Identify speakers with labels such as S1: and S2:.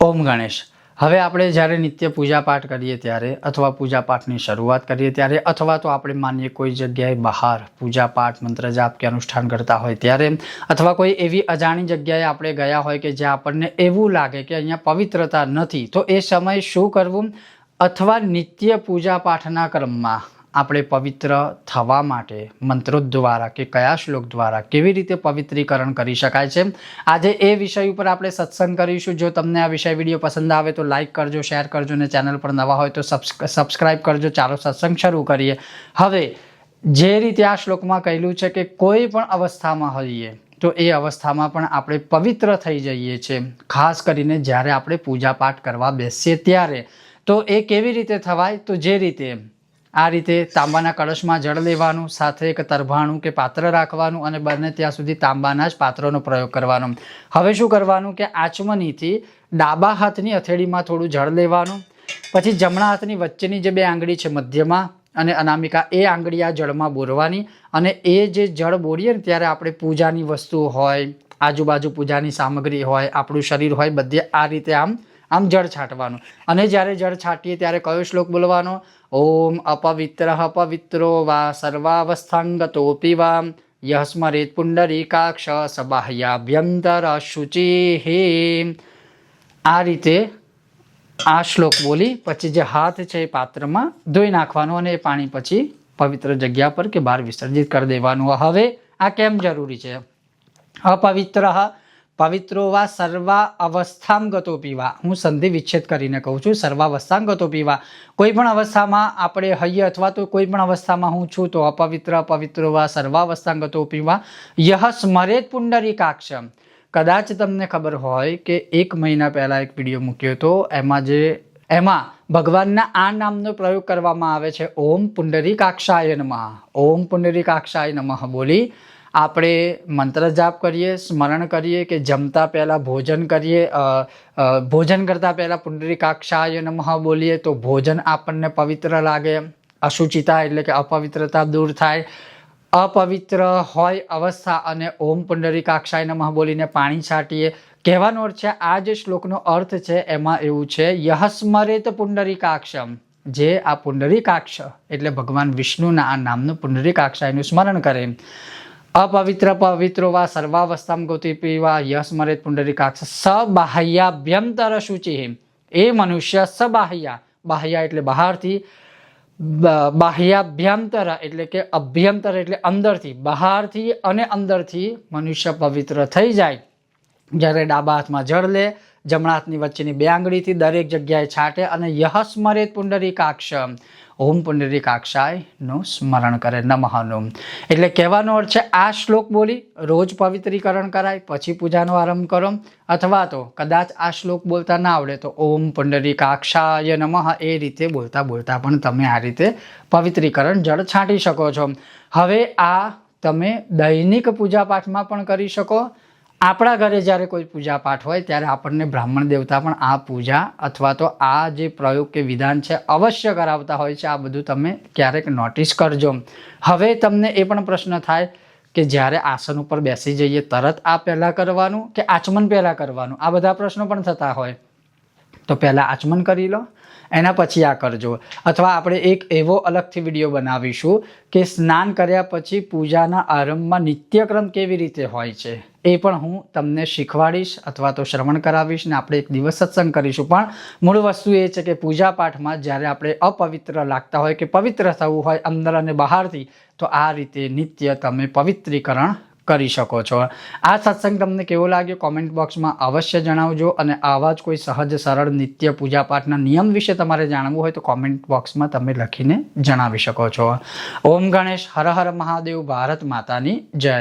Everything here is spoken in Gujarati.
S1: ઓમ ગણેશ. હવે આપણે જ્યારે નિત્ય પૂજાપાઠ કરીએ ત્યારે અથવા પૂજાપાઠની શરૂઆત કરીએ ત્યારે અથવા તો આપણે માનીએ કોઈ જગ્યાએ બહાર પૂજાપાઠ, મંત્ર જાપ કે અનુષ્ઠાન કરતા હોય ત્યારે અથવા કોઈ એવી અજાણી જગ્યાએ આપણે ગયા હોય કે જ્યાં આપણને એવું લાગે કે અહીંયા પવિત્રતા નથી, તો એ સમયે શું કરવું? અથવા નિત્ય પૂજાપાઠના ક્રમમાં આપણે પવિત્ર થવા માટે મંત્રો દ્વારા કે કયા શ્લોક દ્વારા કેવી રીતે પવિત્રીકરણ કરી શકાય છે? આજે એ વિષય ઉપર આપણે સત્સંગ કરીશું. જો તમને આ વિષય વીડિયો પસંદ આવે તો લાઇક કરજો, શેર કરજો અને ચેનલ પર નવા હોય તો સબસ્ક્રાઇબ કરજો. ચાલો સત્સંગ શરૂ કરીએ. હવે, જે રીતે આ શ્લોકમાં કહેલું છે કે કોઈ પણ અવસ્થામાં હોઈએ, તો એ અવસ્થામાં પણ આપણે પવિત્ર થઈ જઈએ છીએ ખાસ કરીને જ્યારે આપણે પૂજા પાઠ કરવા બેસીએ ત્યારે. તો એ કેવી રીતે થવાય? તો જે રીતે આ રીતે તાંબાના કળશમાં જળ લેવાનું, સાથે એક તરભાણું કે પાત્ર રાખવાનું અને બને ત્યાં સુધી તાંબાના જ પાત્રનો પ્રયોગ કરવાનો. હવે શું કરવાનું કે આચમનીથી ડાબા હાથની હથેળીમાં થોડું જળ લેવાનું, પછી જમણા હાથની વચ્ચેની જે બે આંગળી છે મધ્યમાં અને અનામિકા એ આંગળી આ જળમાં બોરવાની અને એ જે જળ બોરીએ ને ત્યારે આપણે પૂજાની વસ્તુ હોય, આજુબાજુ પૂજાની સામગ્રી હોય, આપણું શરીર હોય, બધે આ રીતે આમ આમ જળ છાંટવાનું. અને જ્યારે જળ છાંટીએ ત્યારે કયો શ્લોક બોલવાનો? ઓમ અપવિત્ર અપવિત્રો વા સર્વાવસ્થાંગતોપી વા યસ્મરેત સ્મરેત પુંડરીકાક્ષ સબાહ્યાભ્યંતર શુચિ. આ રીતે આ શ્લોક બોલી પછી જે હાથ છે એ પાત્રમાં ધોઈ નાખવાનું અને એ પાણી પછી પવિત્ર જગ્યા પર કે બહાર વિસર્જિત કરી દેવાનું. હવે આ કેમ જરૂરી છે? અપવિત્ર પવિત્રો વા સર્વા અવસ્થાંગતો પીવા. હું સંધિ વિચ્છેદ કરીને કહું છું સર્વાવસ્થાંગતો પીવા. કોઈ પણ અવસ્થામાં આપણે હૈયે અથવા તો કોઈ પણ અવસ્થામાં હું છું, તો અપવિત્ર, પવિત્રો વા સર્વાવસ્થાંગતો પીવા. યહ સ્મરેત પુંડરીકાક્ષમ. કદાચ તમને ખબર હોય કે એક મહિના પહેલાં એક વીડિયો મૂક્યો હતો, એમાં જે, એમાં ભગવાનના આ નામનો પ્રયોગ કરવામાં આવે છે, ઓમ પુંડરીકાક્ષાય નમઃ. ઓમ પુંડરીકાક્ષાય નમઃ બોલી આપણે મંત્ર જાપ કરીએ, સ્મરણ કરીએ કે જમતા પહેલાં ભોજન કરીએ ભોજન કરતાં પહેલાં પુંડરીકાક્ષાય નમઃ બોલીએ તો ભોજન આપણને પવિત્ર લાગે, અશુચિતા એટલે કે અપવિત્રતા દૂર થાય. અપવિત્ર હોય અવસ્થા અને ઓમ પુંડરીકાક્ષાય નમઃ બોલીને પાણી છાંટીએ. કહેવાનો અર્થ છે, આ જે શ્લોકનો અર્થ છે એમાં એવું છે, યહ સ્મરેત પુંડરીકાક્ષમ જે આ પુંડરીકાક્ષ એટલે ભગવાન વિષ્ણુના આ નામનું પુંડરીકાક્ષાયનું સ્મરણ કરે. અપવિત્ર પવિત્રો વા સર્વાવસ્થામ ગોતી પીવા યશ મરેત પુંડરીકાક્ષ સબાહ્યાભ્યંતર શુચિ એ મનુષ્ય સબાહ્યા બાહ્યા એટલે બહારથી બાહ્યાભ્યંતર એટલે કે અભ્યંતર એટલે અંદરથી બહારથી અને અંદરથી મનુષ્ય પવિત્ર થઈ જાય જ્યારે ડાબા હાથમાં જળ લે જમણા હાથની વચ્ચેની બે આંગળીથી દરેક જગ્યાએ છાંટે અને યહ સ્મરેત પુંડરીકાક્ષ ઓમ પુંડરીકાક્ષાયનું સ્મરણ કરે નમઃનું એટલે કહેવાનો અર્થ છે, આ શ્લોક બોલી રોજ પવિત્રીકરણ કરાય, પછી પૂજાનો આરંભ કરો, અથવા તો કદાચ આ શ્લોક બોલતા ના આવડે તો ઓમ પુંડરીકાક્ષાય નમઃ, એ રીતે બોલતા બોલતા પણ તમે આ રીતે પવિત્રીકરણ જળ છાંટી શકો છો. હવે આ તમે દૈનિક પૂજા પાઠમાં પણ કરી શકો આપણા ઘરે જ્યારે કોઈ પૂજા પાઠ હોય ત્યારે આપણને બ્રાહ્મણ દેવતા પણ આ પૂજા અથવા તો આ જે પ્રયોગ કે વિધાન છે અવશ્ય કરાવતા હોય છે. આ બધું તમે ક્યારેક નોટિસ કરજો. હવે તમને એ પણ પ્રશ્ન થાય કે જ્યારે આસન ઉપર બેસી જઈએ, તરત આ પહેલાં કરવાનું કે આચમન પહેલાં કરવાનું? આ બધા પ્રશ્નો પણ થતા હોય. તો પહેલાં આચમન કરી લો, એના પછી આ કરજો. અથવા આપણે એક એવો અલગથી વીડિયો બનાવીશું કે સ્નાન કર્યા પછી પૂજાના આરંભમાં નિત્યક્રમ કેવી રીતે હોય છે. એ પણ હું તમને શીખવાડીશ અથવા તો શ્રવણ કરાવીશ ને આપણે એક દિવસ સત્સંગ કરીશું. પણ મૂળ વસ્તુ એ છે કે પૂજા પાઠમાં જ્યારે આપણે અપવિત્ર લાગતા હોય કે પવિત્ર થવું હોય અંદર અને બહારથી, તો આ રીતે નિત્ય તમે પવિત્રીકરણ કરી શકો છો. આ સત્સંગ તમને કેવો લાગ્યો કોમેન્ટ બોક્સમાં અવશ્ય જણાવજો અને આવા જ કોઈ સહજ, સરળ નિત્ય પૂજા પાઠના નિયમ વિશે તમારે જાણવું હોય તો કોમેન્ટ બોક્સમાં તમે લખીને જણાવી શકો છો. ઓમ ગણેશ, હર હર મહાદેવ, ભારત માતાની જય.